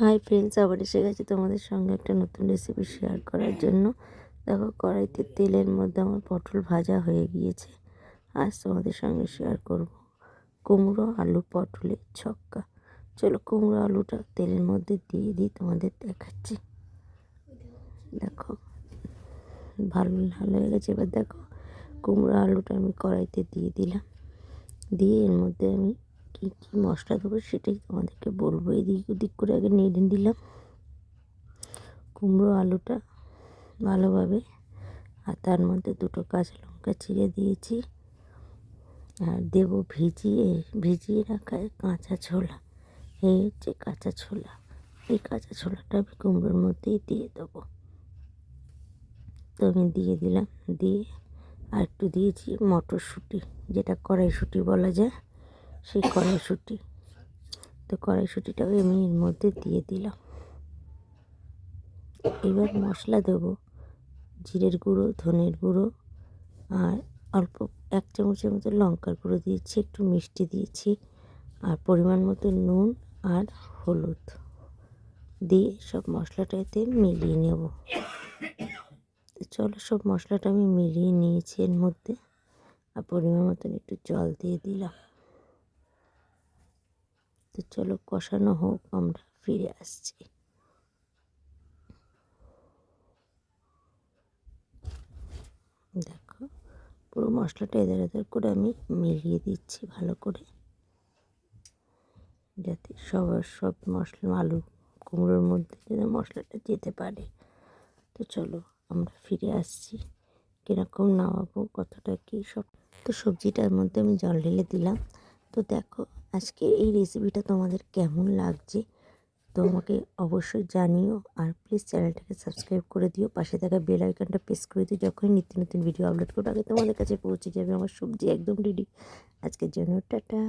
Hi friends আবার এসে গেছি তোমাদের সঙ্গে একটা নতুন রেসিপি শেয়ার করার জন্য। দেখো, কড়াইতে তেলের মধ্যে আমার পটল ভাজা হয়ে গিয়েছে। আজ তোমাদের সঙ্গে শেয়ার করব কুমড়ো আলু পটলের ছক্কা। চলো কুমড়ো আলুটা তেলের মধ্যে দিয়ে দিই, তোমাদের দেখাচ্ছি। দেখো, ভালো ভালো হয়ে গেছে। এবার দেখো, কুমড়ো আলুটা আমি কড়াইতে দিয়ে দিলাম। দিয়ে এর মধ্যে আমি কী কী মশলা দেবো সেটাই তোমাদেরকে বলব। এদিক ওদিক করে আগে নেড়ে দিলাম কুমড়ো আলুটা ভালোভাবে, আর তার মধ্যে দুটো কাঁচা লঙ্কা ছিঁড়ে দিয়েছি। আর দেবো ভিজিয়ে ভিজিয়ে রাখা কাঁচা ছোলা। এই হচ্ছে কাঁচা ছোলা, এই কাঁচা ছোলাটা আমি কুমড়োর মধ্যেই দিয়ে দেবো। তো আমি দিয়ে দিলাম, দিয়ে আর একটু দিয়েছি মটরশুঁটি, যেটা কড়াইশুঁটি বলা যায়। সেই কড়াইশুঁটি। তো কড়াইশুঁটিটাও আমি এর মধ্যে দিয়ে দিলাম। এবার মশলা দেব জিরের গুঁড়ো, ধনের গুঁড়ো আর অল্প এক চামচের মতো লঙ্কার গুঁড়ো দিয়েছি, একটু মিষ্টি দিয়েছি আর পরিমাণ মতো নুন আর হলুদ দিয়ে সব মশলাটাতে মিলিয়ে নেব। চলো সব মশলাটা আমি মিলিয়ে নিয়েছি এর মধ্যে আর পরিমাণ মতন একটু জল দিয়ে দিলাম। তো চলো কষানো হোক, আমরা ফিরে আসছি। দেখো, পুরো মশলাটা এদের এদের করে আমি মিলিয়ে দিচ্ছি ভালো করে। যাতে সবার সব মশলা, আলু কুমড়োর মধ্যে যেন মশলাটা যেতে পারে। তো চলো, আমরা ফিরে আসছি। কীরকম নামাবো, কতটা কী সব তো সবজিটার মধ্যে আমি জল ঢেলে দিলাম। তো দেখো আজকে এই রেসিপিটা তোমাদের কেমন লাগছে, তো আমাকে অবশ্যই জানিও। আর প্লিজ চ্যানেলটাকে সাবস্ক্রাইব করে দিও। পাশে থাকা বেল আইকনটা প্রেস করে দিও যখনই নিত্য নতুন ভিডিও আপলোড করব। আগে তোমাদের কাছে পৌঁছে যাবে। আমার সবজি একদম রেডি আজকের জন্য টাটা।